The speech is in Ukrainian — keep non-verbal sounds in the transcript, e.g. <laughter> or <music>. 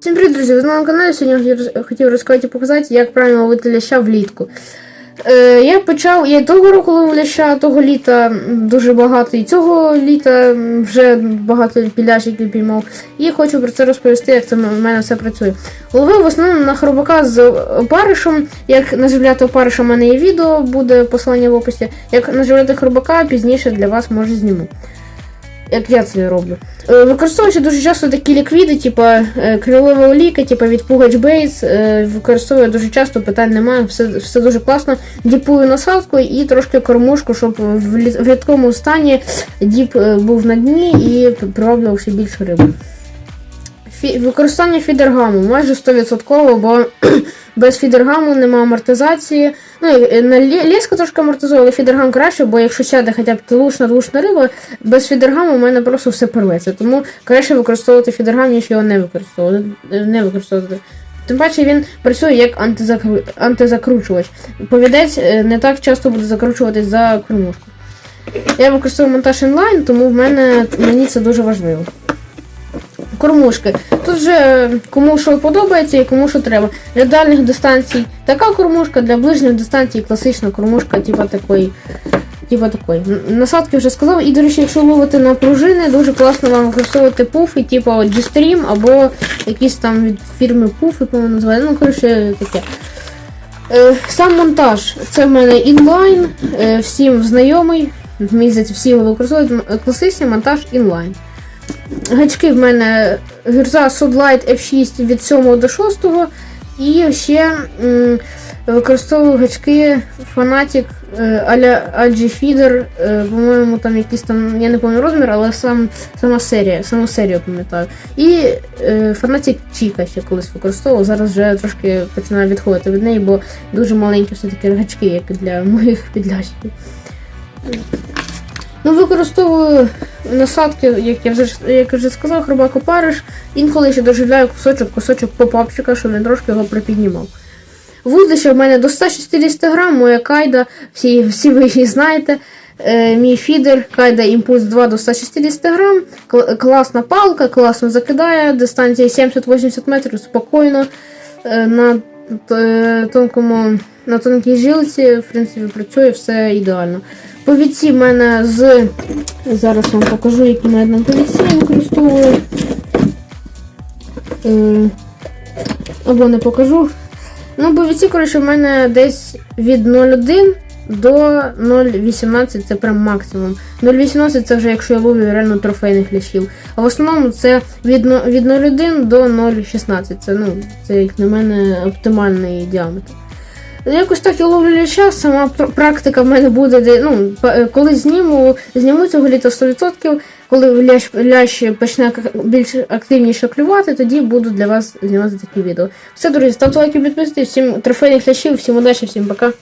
Всім привіт, друзі! Ви на каналі сьогодні я хотів- розказати і показати, як правильно ловити ляща влітку. Е, я почав, я того року ловив ляща, того літа дуже багато, і цього літа вже багато підлящиків піймав. І хочу про це розповісти, як це в мене все працює. Ловив в основному на хробака з опаришем. Як наживляти опариша, в мене є відео, буде посилання в описі. Як наживляти хробака, пізніше для вас може зніму. Як я це роблю. Використовуються дуже часто такі ліквіди, типу е, крилова оліка, типу від Пугач Бейтс. е, Використовую дуже часто, питань немає, все, все дуже класно. Діпую насадку і трошки кормушку, щоб в рідкому стані діп е, був на дні і приваблював ще більше риби. Фі- Використання фідергаму майже 100%, бо <clears throat> без фідергаму немає амортизації. Ну, на лєска трошки амортизує, але фідергам краще, бо якщо сяде хоча б тлушна тлушна риба, без фідергаму у мене просто все порветься. Тому краще використовувати фідергам, ніж його не використовувати. Не використовувати. Тим паче він працює як антизакру... антизакручувач. Повідець е, не так часто буде закручуватись за кормушку. Я використовую монтаж інлайн, тому в мене мені це дуже важливо. Кормушки. Тут вже кому що подобається і кому що треба. Для дальніх дистанцій така кормушка, для ближніх дистанцій класична кормушка, типа такої. Типа такої. Насадки вже сказав. І, до речі, якщо ловити на пружини, дуже класно вам використовувати пуфи, типу G-Stream або якісь там від фірми пуфи, по-моєму, називають. Ну, коротше, таке. Е, сам монтаж. Це в мене інлайн, е, всім знайомий. Здається, всі його використовують. Класичний монтаж інлайн. Гачки в мене гюрза Sodlight F6 від 7 до 6. І ще м, використовую гачки Fanatic е, аля AG Feeder. е, По-моєму, там якийсь там, я не пам'ятаю розмір, але сам, сама серія, саму серію пам'ятаю. І е, Fanatic Chica ще колись використовував. Зараз вже трошки починаю відходити від неї, бо дуже маленькі все-таки гачки, як для моїх <laughs> підлящиків. Ну, використовую насадки, як я вже як я вже сказав, хробак опариш. Інколи ще доживляю кусочок, кусочок попапчика, щоб він трошки його припіднімав. Вудлище в мене до 160 грам, моя кайда, всі, всі ви її знаєте. Е, мій фідер Кайда Імпульс 2 до 160 грам. Кл- класна палка, класно закидає, дистанція 70-80 метрів спокійно. Е, на т- тонкому, на тонкій жилці, в принципі, працює все ідеально. Повідці в мене з. Зараз вам покажу, які в мене повідці я використовую. Е, або не покажу. Ну, повідці, коротше, в мене десь від 0,1 до 0,18 це прям максимум. 0,18 це вже якщо я ловлю реально трофейних лящів. А в основному це від 0,1 до 0,16. Це, ну, це, як на мене, оптимальний діаметр. Якось так я ловлю час, сама пр- практика в мене буде, де, ну, е, коли зніму, зніму цього літа 100%, коли лящ, лящ почне більш активніше клювати, тоді буду для вас знімати такі відео. Все, друзі, ставте лайки, підписуйтесь, всім трофейних лящів, всім удачі, всім пока.